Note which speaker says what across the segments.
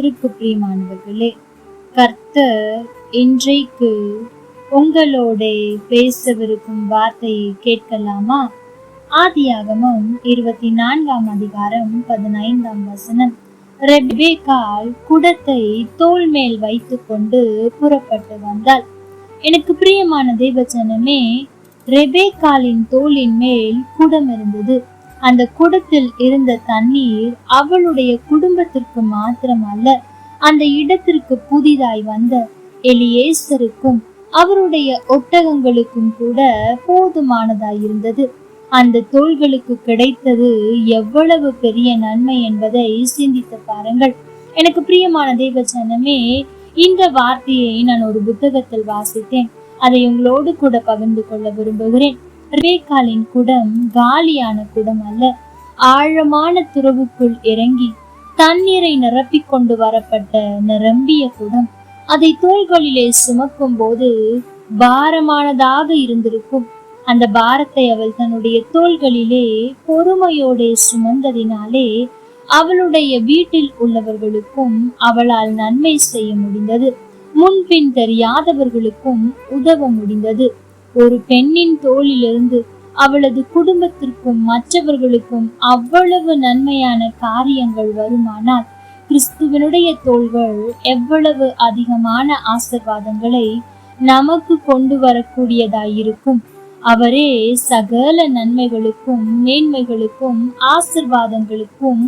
Speaker 1: கர்த்தருக்கு பிரியமானவர்களே கர்த்தர் இன்றைக்கு உங்களோட பேசவிருக்கும் வார்த்தையை கேட்கலாமா? ஆதியாகமம் இருபத்தி நான்காம் அதிகாரம் பதினைந்தாம் வசனம். ரெபேக்கால் குடத்தை தோல் மேல் வைத்துக்கொண்டு புறப்பட்டு வந்தாள். எனக்கு பிரியமான தேவச்சனமே ரெபேக்காலின் தோளின் மேல் குடம் இருந்தது அந்த குடத்தில் இருந்த தண்ணீர் அவளுடைய குடும்பத்திற்கு மாத்திரமல்ல அந்த இடத்திற்கு புதிதாய் வந்த எலியேசருக்கும் அவருடைய ஒட்டகங்களுக்கும் கூட போதுமானதாய் இருந்தது. அந்த தோள்களுக்கு கிடைத்தது எவ்வளவு பெரிய நன்மை என்பதை சிந்தித்து பாருங்கள். எனக்கு பிரியமான தேவச்சனமே இந்த வார்த்தையை நான் ஒரு புத்தகத்தில் வாசித்தேன். அதை உங்களோடு கூட பகிர்ந்து கொள்ள விரும்புகிறேன். ரேகாலின் குடம் காலியான குடம் அல்ல. ஆழமான துறவுக்குள் இறங்கி தண்ணீரை நிரப்பிக் கொண்டு வரப்பட்ட நிரம்பிய குடம். அதை தோள்களிலே சுமக்கும் போது பாரமானதாக இருந்திருக்கும். அந்த பாரத்தை அவள் தன்னுடைய தோள்களிலே பொறுமையோடே சுமந்ததினாலே அவளுடைய வீட்டில் உள்ளவர்களுக்கும் அவளால் நன்மை செய்ய முடிந்தது. முன்பின் தெரியாதவர்களுக்கும் உதவ முடிந்தது. ஒரு பெண்ணின் தோளிலிருந்து அவளது குடும்பத்திற்கும் மற்றவர்களுக்கும் அவ்வளவு நன்மையான காரியங்கள் வருமானால் கிறிஸ்துவனுடைய தோள்கள் எவ்வளவு அதிகமான ஆசிர்வாதங்களை நமக்கு கொண்டு வரக்கூடியதாயிருக்கும். அவரே சகல நன்மைகளுக்கும் மேன்மைகளுக்கும் ஆசிர்வாதங்களுக்கும்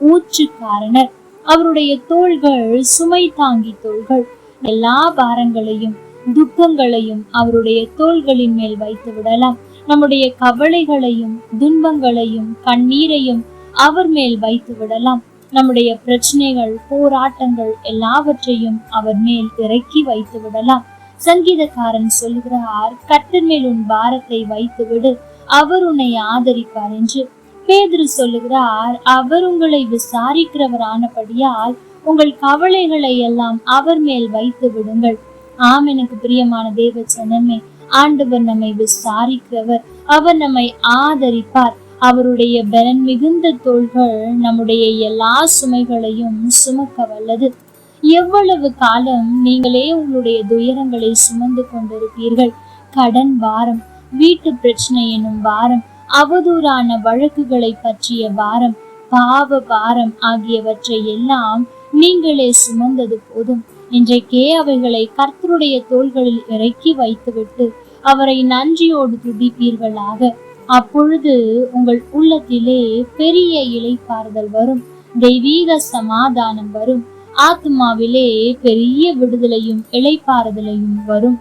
Speaker 1: ஊற்று காரணர் அவருடைய தோள்கள் சுமை தாங்கி தோள்கள். எல்லா பாரங்களையும் துக்கங்களையும் அவருடைய தோள்களின் மேல் வைத்து விடலாம். நம்முடைய கவலைகளையும் துன்பங்களையும் கண்ணீரையும் அவர் மேல் வைத்து விடலாம். நம்முடைய பிரச்சனைகள் போராட்டங்கள் எல்லாவற்றையும் அவர் மேல் இறக்கி வைத்து விடலாம். சங்கீதக்காரன் சொல்கிறார் கட்டர் மேல் உன் பாரத்தை வைத்து விடு அவர் உன்னை ஆதரிப்பார் என்று. பேதர் சொல்லுகிறார் அவர் உங்களை விசாரிக்கிறவரானபடியால் உங்கள் கவலைகளை எல்லாம் அவர் மேல் வைத்து விடுங்கள். ஆம் எனக்கு பிரியமான தேவ ஜனமே ஆண்டவர் நம்மை விசாரிக்கிறவர். அவர் நம்மை ஆதரிப்பார். அவருடைய பலன் மிகுந்த தோள்கள் நம்முடைய எல்லா சுமைகளையும் சுமக்க வல்லது. எவ்வளவு காலம் நீங்களே உங்களுடைய துயரங்களை சுமந்து கொண்டிருப்பீர்கள். கடன் வாரம் வீட்டு பிரச்சனை எனும் வாரம் அவதூறான வழக்குகளை பற்றிய வாரம் பாவ பாரம் ஆகியவற்றை எல்லாம் நீங்களே சுமந்தது போதும். இன்றைக்கே அவைகளை கர்த்தருடைய தோள்களில் இறக்கி வைத்துவிட்டு அவரை நன்றியோடு துடிப்பீர்களாக அப்பொழுது உங்கள் உள்ளத்திலே பெரிய இலைப்பாறுதல் வரும். தெய்வீக சமாதானம் வரும். ஆத்மாவிலே பெரிய விடுதலையும் இலைப்பாறுதலையும் வரும்.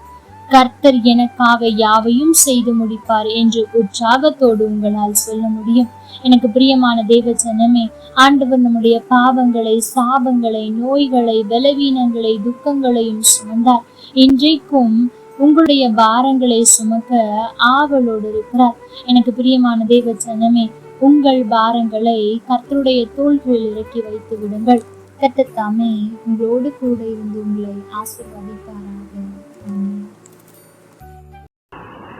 Speaker 1: கர்த்தர் எனக்காக யாவையும் செய்து முடிப்பார் என்று உற்சாகத்தோடு உங்களால் சொல்ல முடியும். எனக்கு பிரியமான தேவ ஜனமே ஆண்டவர் நம்முடைய பாவங்களை சாபங்களை நோய்களை பலவீனங்களை துக்கங்களையும் சுமந்தார். இன்றைக்கும் உங்களுடைய பாரங்களை சுமக்க ஆவலோடு இருக்கிறார். எனக்கு பிரியமான தேவ ஜனமே உங்கள் பாரங்களை கர்த்தருடைய தோள்களில் இறக்கி வைத்து விடுங்கள். கர்த்தத்தாமே உங்களோடு கூட இருந்து உங்களை ஆசீர்வதிப்பாராக.